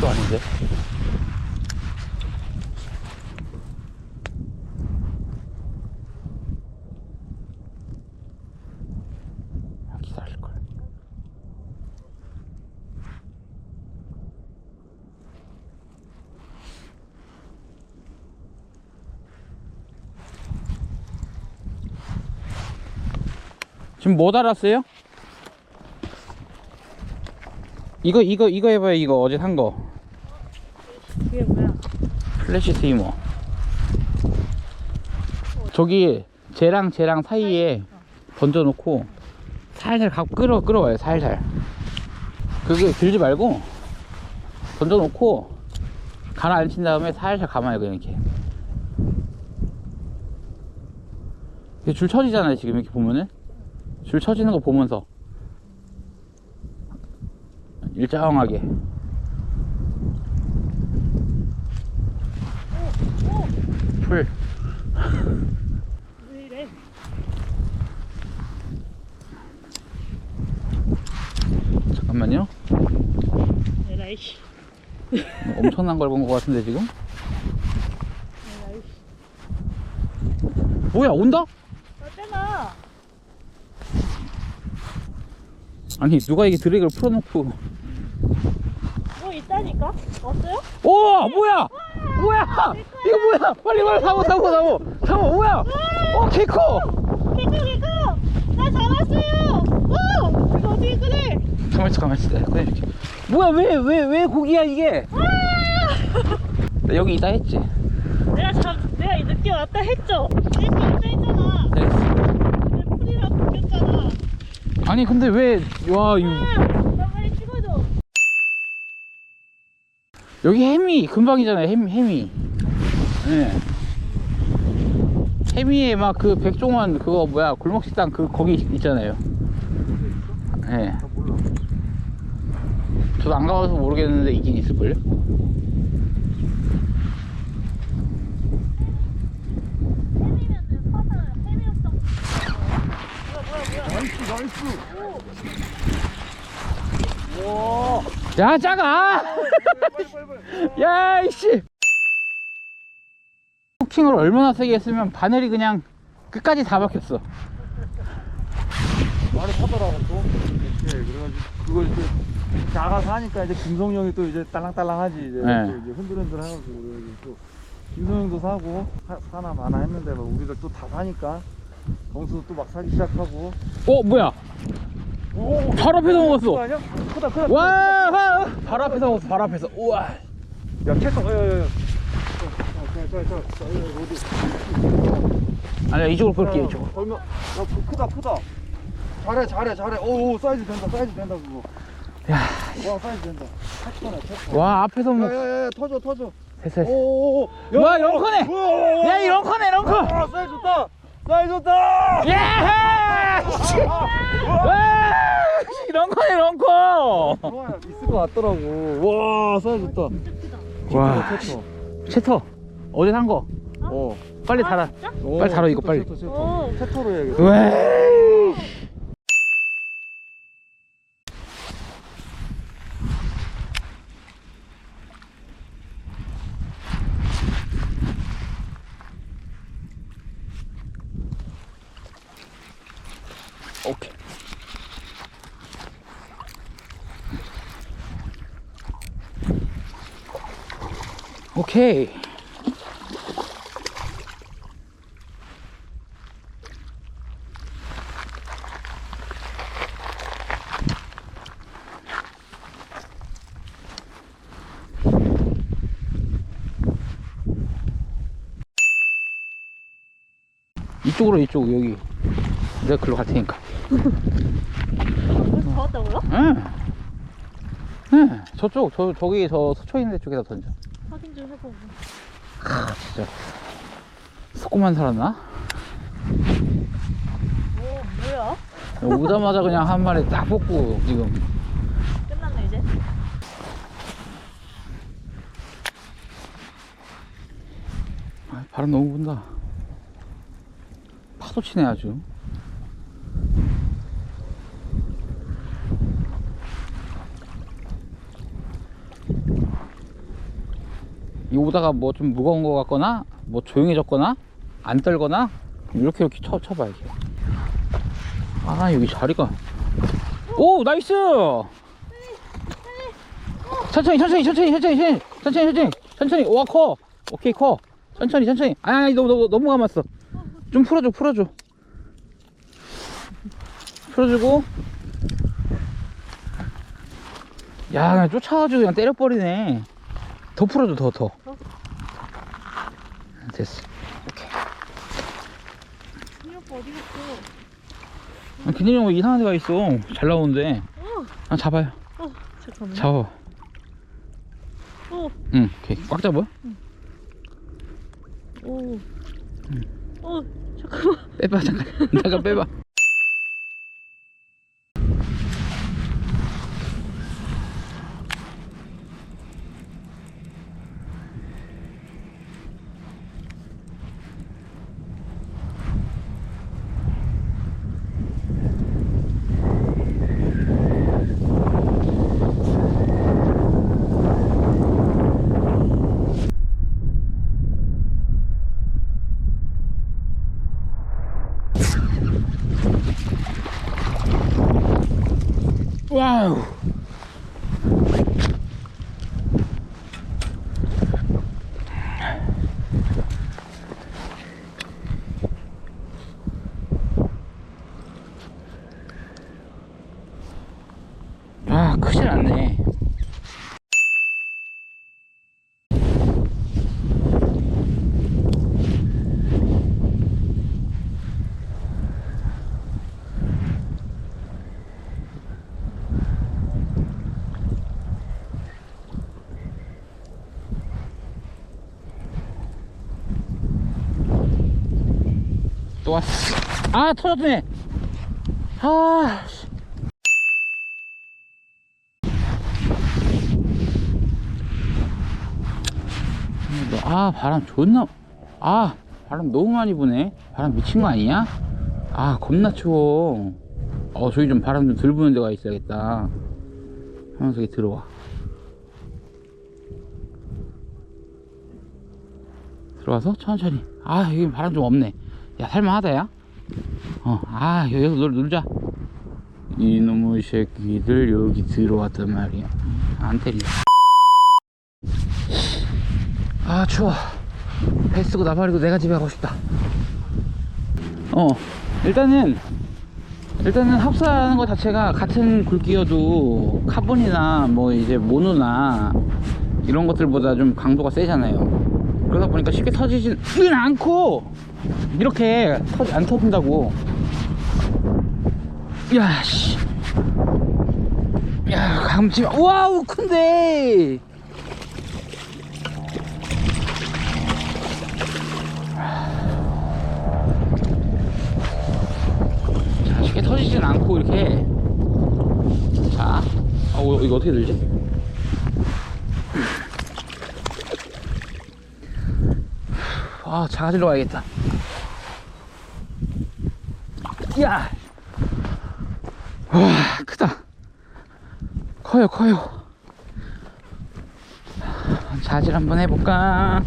또 아닌데? 지금 뭐 달았어요? 이거 이거 이거 해봐요 이거 어제 산거 그게 뭐야? 플래시 스위머. 저기 쟤랑 쟤랑 사이에 던져놓고 살살 갖고 끌어 끌어와요 살살. 그게 들지 말고 던져놓고 가라앉힌 다음에 살살 감아요 그냥 이렇게. 줄 쳐지잖아요 지금 이렇게 보면은. 줄 쳐지는 거 보면서 일정하게 풀 왜 이래? 잠깐만요 에라이씨. 엄청난 걸 본 것 같은데 지금 에라이씨. 뭐야 온다? 어때나? 아니 누가 이게 드래그를 풀어놓고 뭐 있다니까? 없어요? 오 뭐야 뭐야 이거 뭐야 빨리 빨리 사고 사고 사고 사고 뭐야 어 개커 개코 개코! 나 잡았어요! 오! 이거 어떻게 끄래? 가만히 있어 가만히 있어 내가 꺼내줄게 뭐야 왜 왜 왜 고기야 이게 나 여기 있다 했지 내가 잡, 내가 늦게 왔다 했죠? 늦게 왔다 했잖아. 됐어 근데 풀이랑 바뀌었잖아. 아니 근데 왜 와 이거 아! 나 빨리 찍어줘. 여기 해미 금방이잖아요 해미 해미. 예 해미에 막 그 백종원 그거 뭐야 골목식당 그 거기 있잖아요. 예 저도 안 가봐서 모르겠는데 있긴 있을걸요. 나이스 나이스 야 작아 야 이씨. 후킹을 얼마나 세게 했으면 바늘이 그냥 끝까지 다 박혔어. 많이 타더라고 또. 이렇게 그래가지고 그걸 이제 작아서 하니까 이제 김성형이 또 이제 딸랑딸랑하지 이제. 네. 또 이제 흔들흔들 하고 그래가지고 또 김성형도 사고 사, 사나 마나 했는데 뭐 우리들 또 다 사니까. 정수도 또 막 사기 시작하고. 어 뭐야 오 바로 앞에서 먹었어. 아니야? 크다 크다. 와 와, 바로 앞에서 먹었어 바로 앞에서. 우와. 야 캐터 야야야. 자자자 어디? 아니야 이쪽으로 끌게요 이쪽으로. 얼마? 야 크- 크다 크다. 잘해 잘해 잘해. 오, 오 사이즈 된다 사이즈 된다 그거. 야. 와 사이즈 된다. 캐터네 캐터. 와 앞에서 먹 야 야 야 터져 터져. 됐어 됐어. 오오오 와, 이런 거네. 야 이런 이런 거. 아 사이즈 좋다. 사이즈 좋다. 예! 이런 거 좋아요 있을 것 같더라고 와 사이즈 좋다 와 캐터 채터 어제 산거 어 빨리 달아 진짜? 오, 빨리 달아, 이거 빨리. 캐터. 오. 캐터로 해야겠다 왜? 오케이. 오케이. 이쪽으로 이쪽 여기 내가 글로 갈 테니까 벌써 다 왔다고요? 응. 응. 저쪽 저 저기 저 서초 있는 데 쪽에다 던져 확인 좀 해보고. 아 진짜 속고만 살았나? 오 뭐야? 오자마자 그냥 한 마리 딱 뽑고 지금 끝났네 이제. 아, 바람 너무 분다 파도 치네 아주 이 오다가 뭐 좀 무거운 것 같거나 뭐 조용해졌거나 안 떨거나 이렇게 이렇게 쳐, 쳐봐야지. 아 여기 자리가. 오 나이스! 천천히 천천히 천천히 천천히 천천히 천천히 천천히 와커. 오케이 커. 천천히 천천히. 아니 너무 너무 너무 감았어. 좀 풀어줘 풀어줘. 풀어주고. 야 그냥 쫓아가지고 그냥 때려버리네. 더 풀어줘 더더. 됐어. 이. 오빠 어디 갔어? 아, 기린이 형 이상한 데가 있어. 잘 나오는데. 어, 아 잡아요. 어, 잠깐만. 잡아 어, 응 오케이. 꽉 잡아. 오. 어, 잠깐만. 빼봐 잠깐. 잠깐 빼봐 와우. 아 크진 않네 또 왔어. 아 터졌네. 아 씨. 아 바람 존나 아 바람 너무 많이 부네. 바람 미친 거 아니야? 아 겁나 추워. 어 저기 좀 바람 좀 덜 부는 데가 있어야겠다. 하면서 들어와. 들어와서 천천히. 아 여기 바람 좀 없네 야 살만하다 야 어 아 여기서 놀, 놀자. 이놈의 새끼들 여기 들어왔단 말이야. 안 때리네. 아 추워. 배 쓰고 나발이고 내가 집에 가고 싶다. 어 일단은 일단은 합사하는 것 자체가 같은 굵기여도 카본이나 뭐 이제 모노나 이런 것들보다 좀 강도가 세잖아요. 그러다 보니까 쉽게 터지지는 않고 이렇게 터지 안 터진다고. 야씨. 야 감지 마 와우 큰데. 자, 쉽게 터지진 않고 이렇게. 자, 아, 이거, 이거 어떻게 들지? 아, 자가지러 가야겠다. 야, 와, 크다. 커요, 커요. 자질 한번 해볼까?